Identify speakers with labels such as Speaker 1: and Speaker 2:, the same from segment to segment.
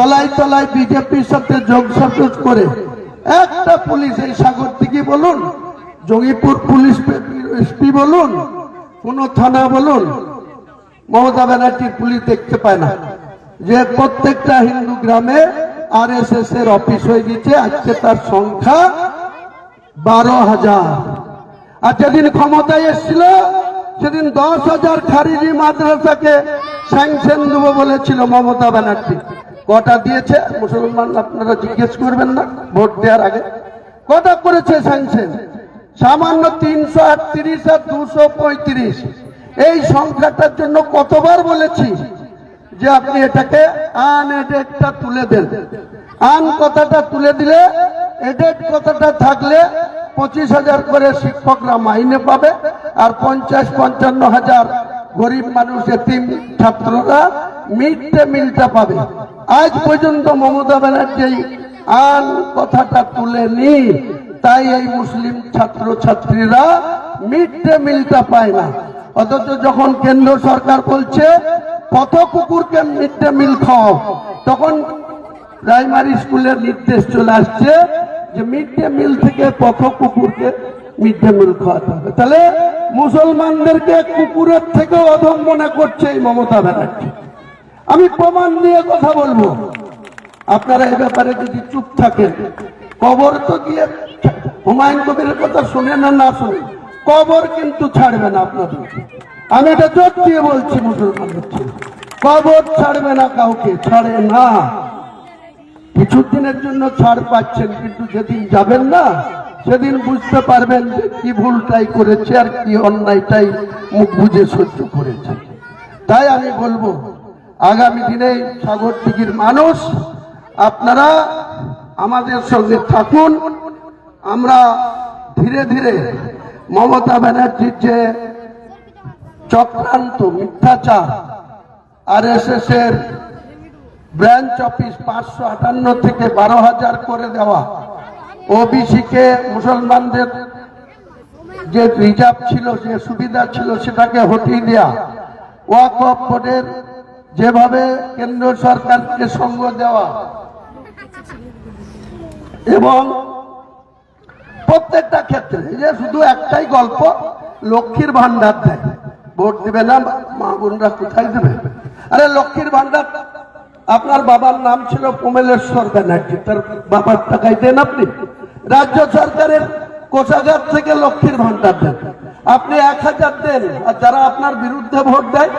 Speaker 1: তলায় তলায় বিজেপির সাথে যোগ সাজস করে। একটা পুলিশ এই সাগর থেকে বলুন, জঙ্গিপুর পুলিশ এসপি বলুন, কোন থানা বলুন, মমতা ব্যানার্জির পুলিশ দেখতে পায় না। যে প্রত্যেকটা হিন্দু গ্রামে আর এর অফিস হয়ে গেছে, আজকে তার সংখ্যা বারো হাজার। আর যেদিন ক্ষমতায় এসেছিল, সেদিন দশ হাজার খারিজি মাদ্রাসাকে স্যাংশন দেবো বলেছিল মমতা ব্যানার্জি। কটা দিয়েছে? মুসলমান আপনারা জিজ্ঞেস করবেন না, ভোট দেওয়ার আগে। কটা করেছে স্যাংশন সামান্য তিনশো আটত্রিশ আর দুশো পঁয়ত্রিশ। এই সংখ্যাটার জন্য কতবার বলেছি যে আপনি এটাকে আন এডেটটা তুলে দেন। আন কথাটা তুলে দিলে এডেট কথাটা থাকলে পঁচিশ হাজার করে শিক্ষকরা মাইনে পাবে আর পঞ্চাশ, পঞ্চান্ন হাজার গরিব মানুষ, এতিম ছাত্ররা মিড ডে মিলটা পাবে। আজ পর্যন্ত মমতা ব্যানার্জি আন কথাটা তুলে নি তাই এই মুসলিম ছাত্র ছাত্রীরা মিড ডে মিলটা পায় না। অথচ যখন কেন্দ্র সরকার বলছে কত কুকুরকে মিড ডে মিল খাও, তখন প্রাইমারি স্কুলের নির্দেশ চলে আসছে যে মিড ডে মিল থেকে পথ কুকুরকে মিড ডে মিল খাওয়াতে হবে। তাহলে মুসলমানদেরকে কুকুরের থেকেও অধম মনে করছে এই মমতা ব্যানার্জি। আমি প্রমাণ নিয়ে কথা বলব। আপনারা এই ব্যাপারে যদি চুপ থাকেন, কবর তো গিয়ে হুমায়ুন কবিরের কথা শুনে না না শুনে, কবর কিন্তু ছাড়বে না আপনাদের। আমি এটা জোর দিয়ে বলছি মুসলমানদের। কবর ছাড়বে না কাউকে, ছাড়ে না। কিছুদিনের জন্য ছাড় পাচ্ছেন, কিন্তু যেদিন যাবেন না, সেদিন বুঝতে পারবেন যে কি ভুলটাই করেছে আর কি অন্যায়টাই মুখ বুঝে সহ্য করেছে। তাই আমি বলব আগামী দিনে সাগর দিঘির মানুষ, আপনারা আমাদের সঙ্গে থাকুন। আমরা ধীরে ধীরে মমতা ব্যানার্জির যে চক্রান্ত মিথ্যাচার আর এস এর ব্রাঞ্চ অফিস পাঁচশো আটান্ন থেকে বারো হাজার করে দেওয়া ওবিসি কে মুসলমানদের যে রিজার্ভ ছিল, যে সুবিধা ছিল, সেটাকে হটিয়ে দেওয়া ওয়াক অফ বোর্ডের যেভাবে কেন্দ্র সরকারকে সঙ্গ দেওয়া এবং প্রত্যেকটা ক্ষেত্রে যে শুধু একটাই গল্প, লক্ষ্মীর ভান্ডার দেয়। ভোট দিবে না, মা বোনরা কোথায় দেবে? আরে, লক্ষ্মীর ভান্ডার আপনার বাবার নাম ছিল কমলেশ্বর ব্যানার্জি, তার বাবার টাকায় দেন আপনি। রাজ্য সরকারের কোষাগার থেকে লক্ষ্মীর ভান্ডার দেন। আপনি এক হাজার দেন, আর যারা আপনার বিরুদ্ধে ভোট দেয়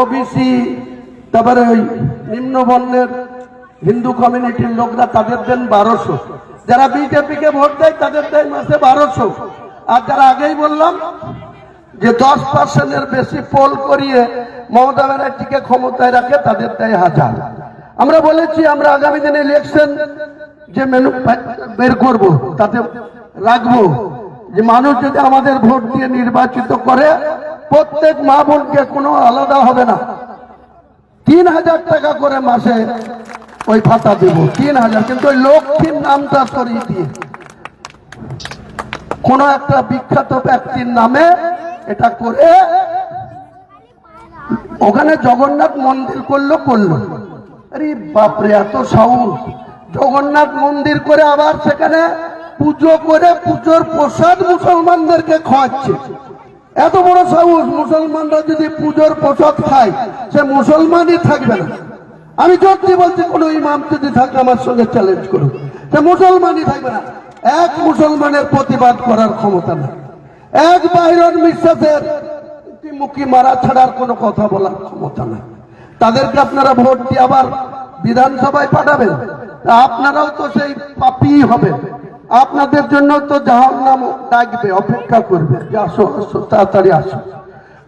Speaker 1: ওবিসি তারপরে ওই নিম্ন বর্ণের হিন্দু কমিউনিটির লোকরা তাদের দেন বারোশো। যারা বিজেপিকে ভোট দেয়, তাদের দেয় মাসে বারোশো। আর যারা আগেই বললাম যে দশ পার্সেন্টের বেশি পোল করিয়ে মমতা ব্যানার্জিকে ক্ষমতায় রাখে, তাদের দেয় হাজার। আমরা বলেছি, আমরা আগামী দিনে ইলেকশন যে মেনু বের করব, তাতে রাখব যে মানুষ যদি আমাদের ভোট দিয়ে নির্বাচিত করে, প্রত্যেক মা বোনকে কোনো আলাদা হবে না। তিন হাজার টাকা করে মাসে ওই ভাতা দেব তিন হাজার কিন্তু ওই লক্ষ্মীর নামটা সরিয়ে দিয়ে। কোন একটা বিখ্যাত ব্যক্তির নামে এটা করে ওখানে জগন্নাথ মন্দির করল করল। আরে বাপরে, এত সাউন্ড জগন্নাথ মন্দির করে আবার সেখানে পুজো করে পুজোর প্রসাদ মুসলমানদেরকে খাওয়াচ্ছে। এত বড় সাহস মুসলমানরা যদি পুজোর প্রসাদ খায়, সে মুসলমানই থাকবে না। আমি যদি বলছি, কোন ইমাম যদি থাকে, আমার সঙ্গে চ্যালেঞ্জ করুন সে মুসলমানই থাকবে না। এক মুসলমানের প্রতিবাদ করার ক্ষমতা নাই। এক বাহিরন বিশ্বাসের মুখী মারা ছাড়ার কোনো কথা বলার ক্ষমতা নাই। তাদেরকে আপনারা ভোট দিয়ে আবার বিধানসভায় পাঠাবেন। আপনারাও তো সেই পাপি হবেন। আপনাদের জন্য তো জাহান নাম ডাকবে অপেক্ষা করবে। আসো আসো তাড়াতাড়ি আসো।